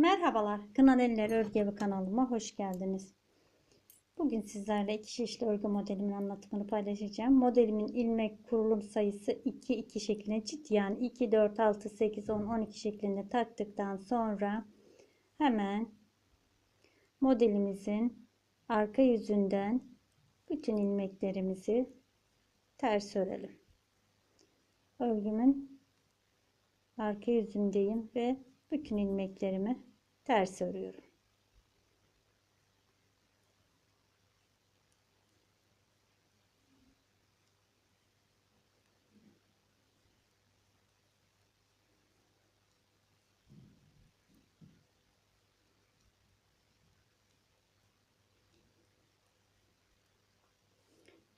Merhabalar, Kınan Eller Örgü Evi kanalıma hoş geldiniz. Bugün sizlerle iki şişli örgü modelimin anlatımını paylaşacağım. Modelimin ilmek kurulum sayısı 2 2 şeklinde çift yani 2 4 6 8 10 12 şeklinde taktıktan sonra hemen modelimizin arka yüzünden bütün ilmeklerimizi ters örelim. Örgümün arka yüzündeyim ve bütün ilmeklerimi ters örüyorum.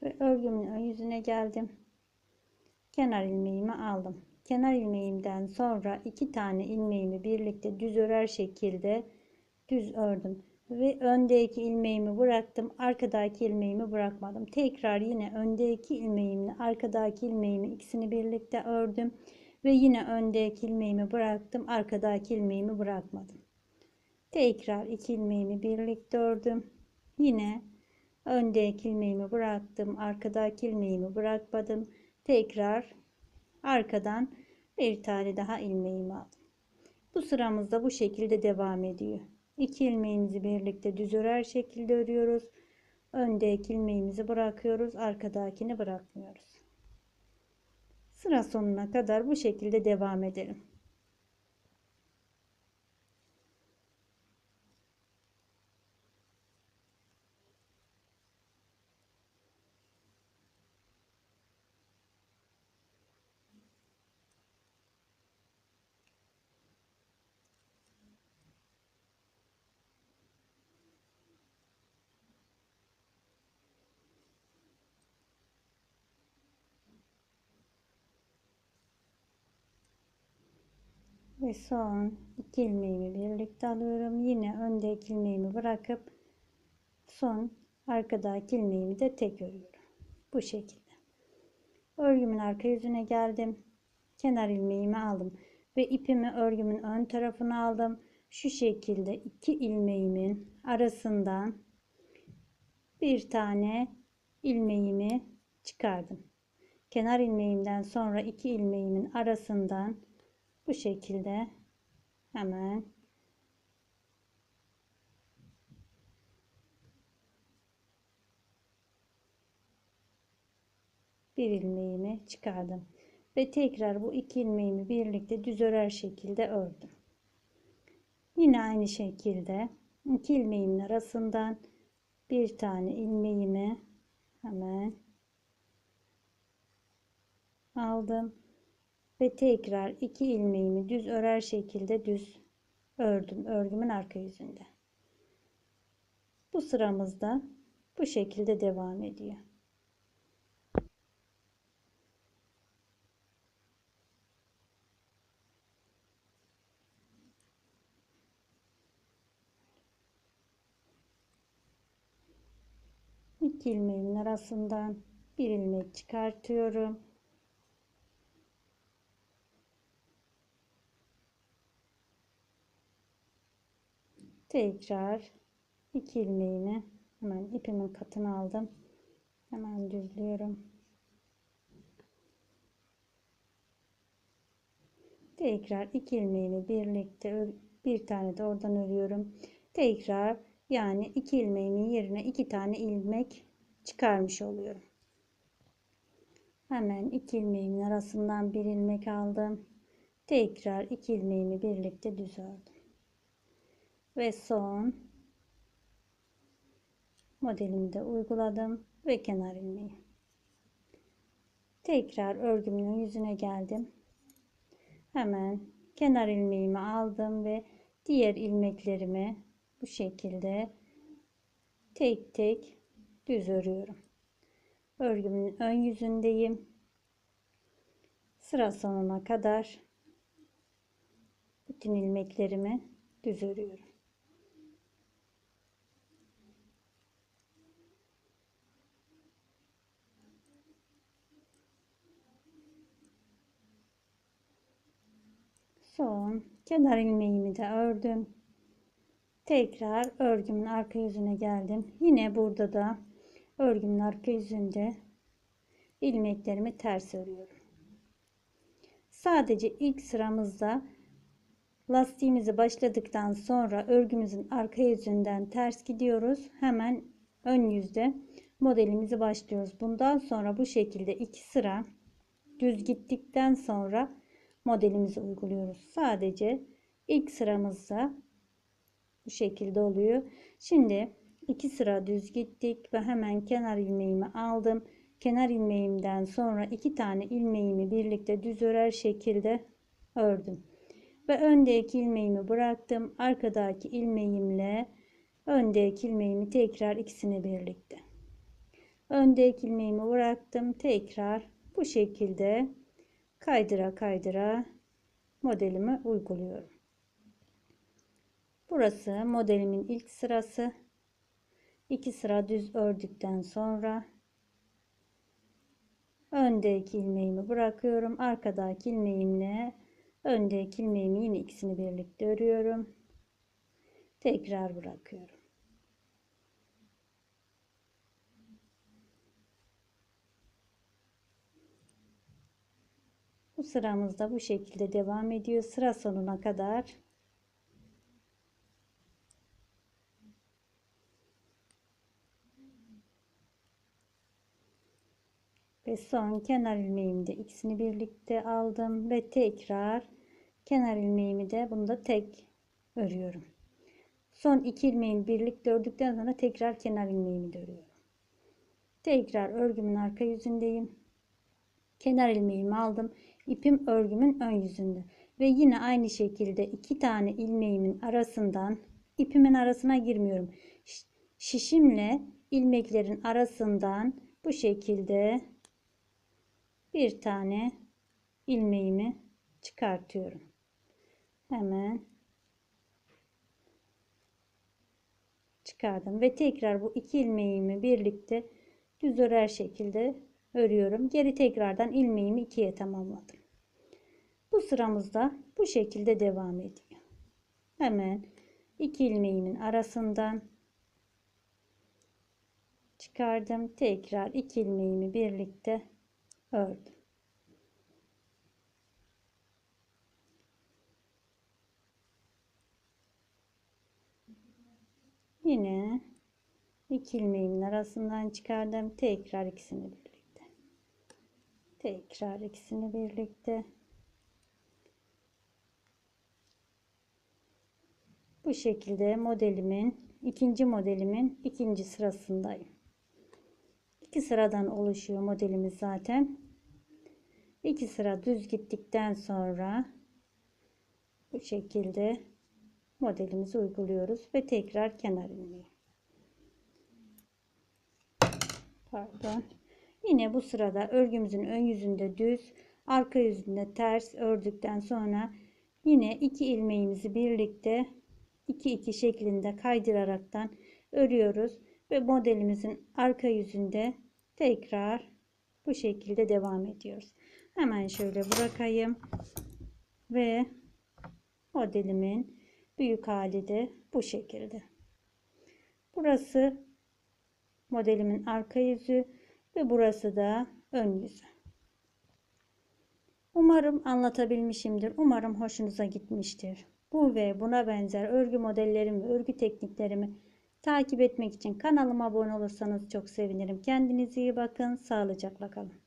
Ve örgümün yüzüne geldim. Kenar ilmeğimi aldım. Kenar ilmeğimden sonra iki tane ilmeğimi birlikte düz örer şekilde düz ördüm. Ve öndeki ilmeğimi bıraktım arkadaki ilmeğimi bırakmadım. Tekrar yine öndeki ilmeğimle arkadaki ilmeğimi ikisini birlikte ördüm. Ve yine öndeki ilmeğimi bıraktım arkadaki ilmeğimi bırakmadım. Tekrar iki ilmeğimi birlikte ördüm. Yine öndeki ilmeğimi bıraktım arkadaki ilmeğimi bırakmadım. Tekrar arkadan bir tane daha ilmeğimi aldım bu sıramızda bu şekilde devam ediyor 2 ilmeğimizi birlikte düz örer şekilde örüyoruz. Öndeki ilmeğimizi bırakıyoruz. Arkadakini bırakmıyoruz. Sıra sonuna kadar bu şekilde devam edelim. Ve son iki ilmeğimi birlikte alıyorum. Yine öndeki ilmeğimi bırakıp son arkadaki ilmeğimi de tek örüyorum. Bu şekilde. Örgümün arka yüzüne geldim. Kenar ilmeğimi aldım ve ipimi örgümün ön tarafına aldım. Şu şekilde iki ilmeğimin arasından bir tane ilmeğimi çıkardım. Kenar ilmeğimden sonra iki ilmeğimin arasından bu şekilde hemen bir ilmeğimi çıkardım ve tekrar bu iki ilmeğimi birlikte düz örer şekilde ördüm. Yine aynı şekilde iki ilmeğimin arasından bir tane ilmeğimi hemen aldım ve tekrar iki ilmeğimi düz örer şekilde düz ördüm örgümün arka yüzünde. Bu sıramızda bu şekilde devam ediyor. İki ilmeğimin arasından bir ilmek çıkartıyorum tekrar iki ilmeğimi hemen ipimin katını aldım. Hemen düzlüyorum. Tekrar iki ilmeğimi birlikte bir tane de oradan örüyorum. Tekrar yani iki ilmeğimin yerine iki tane ilmek çıkarmış oluyorum. Hemen iki ilmeğimin arasından bir ilmek aldım. Tekrar iki ilmeğimi birlikte düz ördüm ve son modelimi de uyguladım ve kenar ilmeği. Tekrar örgümün yüzüne geldim. Hemen kenar ilmeğimi aldım ve diğer ilmeklerimi bu şekilde tek tek düz örüyorum. Örgümün ön yüzündeyim. Sıra sonuna kadar bütün ilmeklerimi düz örüyorum son kenar ilmeğimi de ördüm Tekrar örgümün arka yüzüne geldim. Yine burada da örgümün arka yüzünde ilmeklerimi ters örüyorum. Sadece ilk sıramızda lastiğimizi başladıktan sonra örgümüzün arka yüzünden ters gidiyoruz. Hemen ön yüzde modelimizi başlıyoruz. Bundan sonra bu şekilde iki sıra düz gittikten sonra modelimizi uyguluyoruz. Sadece ilk sıramızda bu şekilde oluyor. Şimdi iki sıra düz gittik ve hemen kenar ilmeğimi aldım. Kenar ilmeğimden sonra iki tane ilmeğimi birlikte düz örer şekilde ördüm. Ve öndeki ilmeğimi bıraktım. Arkadaki ilmeğimle öndeki ilmeğimi tekrar ikisini birlikte. Öndeki ilmeğimi bıraktım. Tekrar bu şekilde kaydıra kaydıra modelimi uyguluyorum. Burası modelimin ilk sırası. İki sıra düz ördükten sonra öndeki ilmeğimi bırakıyorum. Arkadaki ilmeğimle öndeki ilmeğimi yine ikisini birlikte örüyorum. Tekrar bırakıyorum. Bu sıramızda bu şekilde devam ediyor. Sıra sonuna kadar ve son kenar ilmeğimi de ikisini birlikte aldım ve tekrar kenar ilmeğimi de bunu da tek örüyorum. Son iki ilmeğimi birlikte ördükten sonra tekrar kenar ilmeğimi de örüyorum. Tekrar örgümün arka yüzündeyim. Kenar ilmeğimi aldım. İpim örgümün ön yüzünde. Ve yine aynı şekilde iki tane ilmeğimin arasından ipimin arasına girmiyorum. Şişimle ilmeklerin arasından bu şekilde bir tane ilmeğimi çıkartıyorum. Hemen çıkardım ve tekrar bu iki ilmeğimi birlikte düz örer şekilde örüyorum. Geri tekrardan ilmeğimi ikiye tamamladım. Bu sıramızda bu şekilde devam ediyor. Hemen iki ilmeğimin arasından çıkardım. Tekrar iki ilmeğimi birlikte ördüm. Yine iki ilmeğimin arasından çıkardım. Tekrar ikisini birlikte. Tekrar ikisini birlikte. Bu şekilde modelimin ikinci modelimin ikinci sırasındayım. İki sıradan oluşuyor modelimiz zaten. İki sıra düz gittikten sonra bu şekilde modelimizi uyguluyoruz ve tekrar kenar ilmeği. Pardon. Yine bu sırada örgümüzün ön yüzünde düz, arka yüzünde ters ördükten sonra yine iki ilmeğimizi birlikte 2 2 şeklinde kaydıraraktan örüyoruz ve modelimizin arka yüzünde tekrar bu şekilde devam ediyoruz. Hemen şöyle bırakayım ve modelimin büyük hali de bu şekilde. Burası modelimin arka yüzü ve burası da ön yüzü. Umarım anlatabilmişimdir. Umarım hoşunuza gitmiştir. Bu ve buna benzer örgü modellerimi, örgü tekniklerimi takip etmek için kanalıma abone olursanız çok sevinirim. Kendinize iyi bakın. Sağlıcakla kalın.